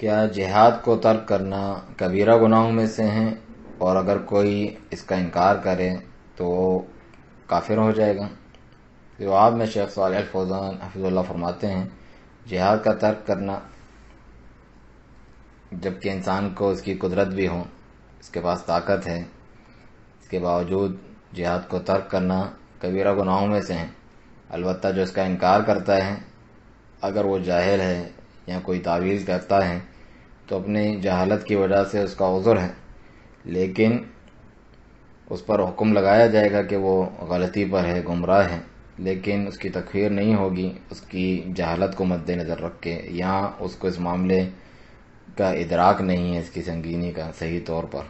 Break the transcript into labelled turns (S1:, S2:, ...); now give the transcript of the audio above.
S1: क्या जिहाद को तर्क करना कबीरा गुनाहों में से हैं? और अगर कोई इसका इनकार करे तो काफिर हो जाएगा। जवाब में शेख साल फौजान हफिजुल्लाह फरमाते हैं, जिहाद का तर्क करना, जबकि इंसान को इसकी कुदरत भी हो, इसके पास ताकत है, इसके बावजूद जिहाद को तर्क करना कबीरा गुनाहों में से हैं। अलबत्त जो इसका इनकार करता है, अगर वो जाहिल है या कोई तावीज़ करता है तो अपनी जहालत की वजह से उसका उज़र है। लेकिन उस पर हुक्म लगाया जाएगा कि वो गलती पर है, गुमराह है। लेकिन उसकी तकफीर नहीं होगी, उसकी जहालत को मद्देनज़र रख के, या उसको इस मामले का इदराक नहीं है, इसकी संगीनी का सही तौर पर।